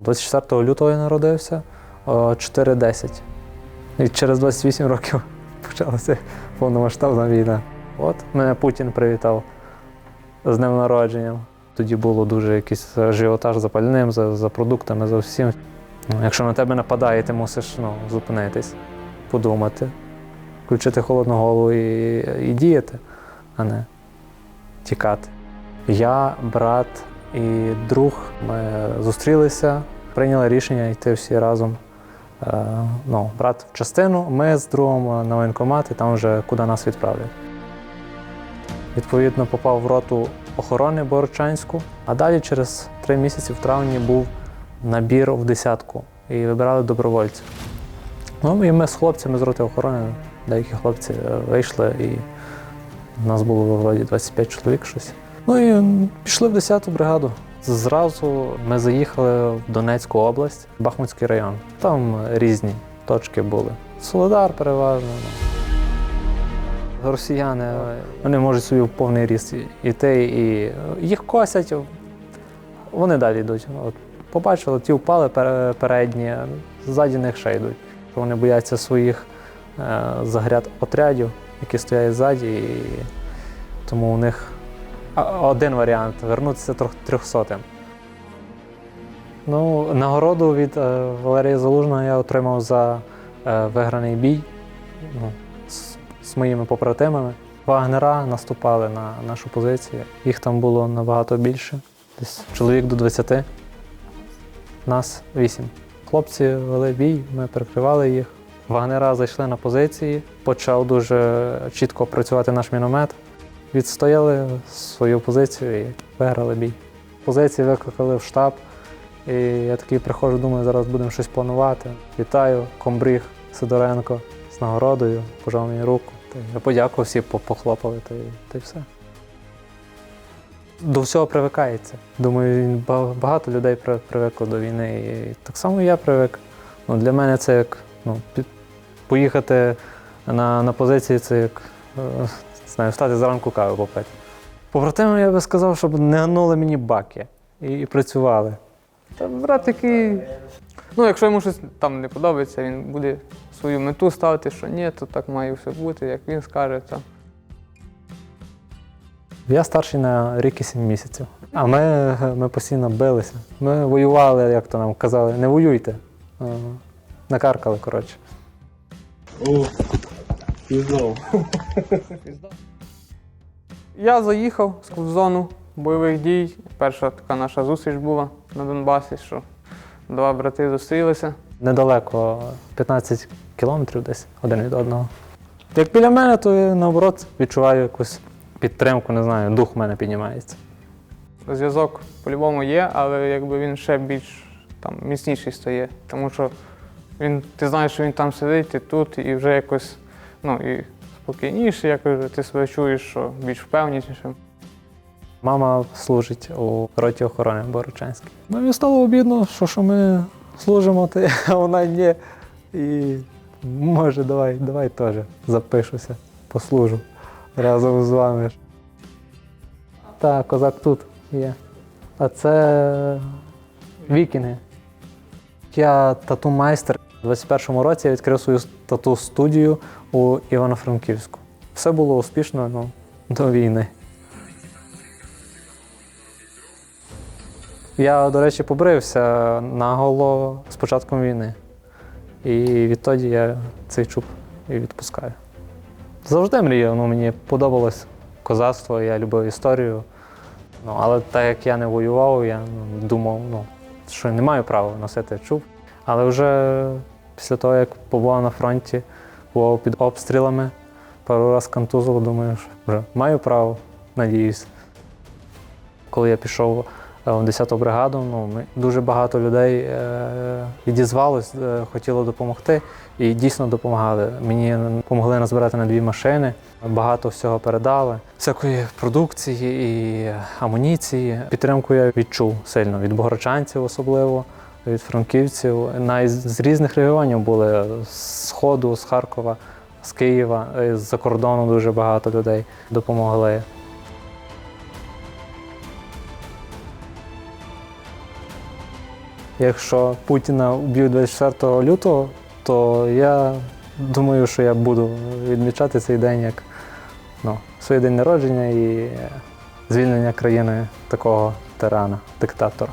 24 лютого я народився, 4.10. І через 28 років почалася повномасштабна війна. От мене Путін привітав з днем народження. Тоді було дуже якийсь ажіотаж за пальним, за, за продуктами, за всім. Ну, Якщо на тебе нападає, ти мусиш ну, зупинитись, подумати, включити холодну голову і, і діяти, а не тікати. Я, брат і друг, ми зустрілися, прийняли рішення йти всі разом. Е, ну, брат в частину, ми з другом на воєнкомат, і там вже куди нас відправлять. Відповідно, попав в роту охорони Борочанську, а далі через три місяці в травні був набір в десятку і вибирали добровольців. Ну і ми з хлопцями з роти охорони, деякі хлопці е, вийшли, і нас було вроді 25 чоловік щось. Ну і пішли в 10-ту бригаду. Зразу ми заїхали в Донецьку область, Бахмутський район. Там різні точки були. Солидар переважно. ну. Росіяни вони можуть собі в повний ріст іти і їх косять, вони далі йдуть. От, побачили, ті впали передні, ззаді них ще йдуть. Вони бояться своїх е, загряд отрядів, які стоять ззаді, і тому у них один варіант вернутися трьохсотим. Ну, нагороду від е, Валерія Залужного я отримав за е, виграний бій ну, з, з моїми побратимами. Вагнера наступали на нашу позицію. Їх там було набагато більше. Десь чоловік до 20. Нас 8. Хлопці вели бій, ми прикривали їх. Вагнера зайшли на позиції, почав дуже чітко працювати наш міномет. Відстояли свою позицію і виграли бій. Позиції викликали в штаб. І я такий приходжу, думаю, зараз будемо щось планувати. Вітаю, комбріг Сидоренко з нагородою, пожав мені руку. Я подякував, всі похлопали, та й, та й все. До всього привикається. Думаю, багато людей привикло до війни. І так само я привик. Ну, для мене це як ну, поїхати на, на позиції, це як е, знаю, встати зранку каву попити. Побратимам я би сказав, щоб не гнули мені баки і, і працювали. Та брат такий. Ну, якщо йому щось там не подобається, він буде свою мету ставити, що ні, то так має все бути, як він скаже. Там. Я старший на рік і сім місяців. А ми, ми постійно билися. Ми воювали, як то нам казали, не воюйте. Е, Накаркали, коротше. Я заїхав в зону бойових дій. Перша така наша зустріч була на Донбасі, що два брати зустрілися. Недалеко 15 кілометрів десь один від одного. Як біля мене, то я наоборот відчуваю якусь підтримку, не знаю, дух в мене піднімається. Зв'язок по-любому є, але якби він ще більш там, міцніший стає. Тому що він, ти знаєш, що він там сидить, ти тут, і вже якось ну, і спокійніше, якось ти себе чуєш, що більш впевненіше. Мама служить у роті охорони Борочанській. Ну і стало обідно, що, що ми служимо, ти, а вона ні. І може, давай, давай теж запишуся, послужу разом з вами. Так, козак тут є. А це вікінги. Я тату-майстер. У 21-му році я відкрив свою тату-студію у Івано-Франківську. Все було успішно ну, до війни. Я, до речі, побрився наголо з початком війни. І відтоді я цей чуб і відпускаю. Завжди мріяв, ну, мені подобалось козацтво, я любив історію. Ну, але так як я не воював, я ну, думав, ну, що не маю права носити чуб. Але вже після того, як побував на фронті, бував під обстрілами, пару раз контузило, думаю, що вже маю право, надіюсь. Коли я пішов е, в 10-ту бригаду, ну, дуже багато людей е, відізвалось, е, хотіло допомогти і дійсно допомагали. Мені допомогли назбирати на дві машини, багато всього передали, всякої продукції і амуніції. Підтримку я відчув сильно від богородчанців особливо. Від франківців, з різних регіонів були з Сходу, з Харкова, з Києва, з-за кордону дуже багато людей допомогли. Якщо Путіна вб'ють 24 лютого, то я думаю, що я буду відмічати цей день як ну, своє день народження і звільнення країни такого тирана, диктатора.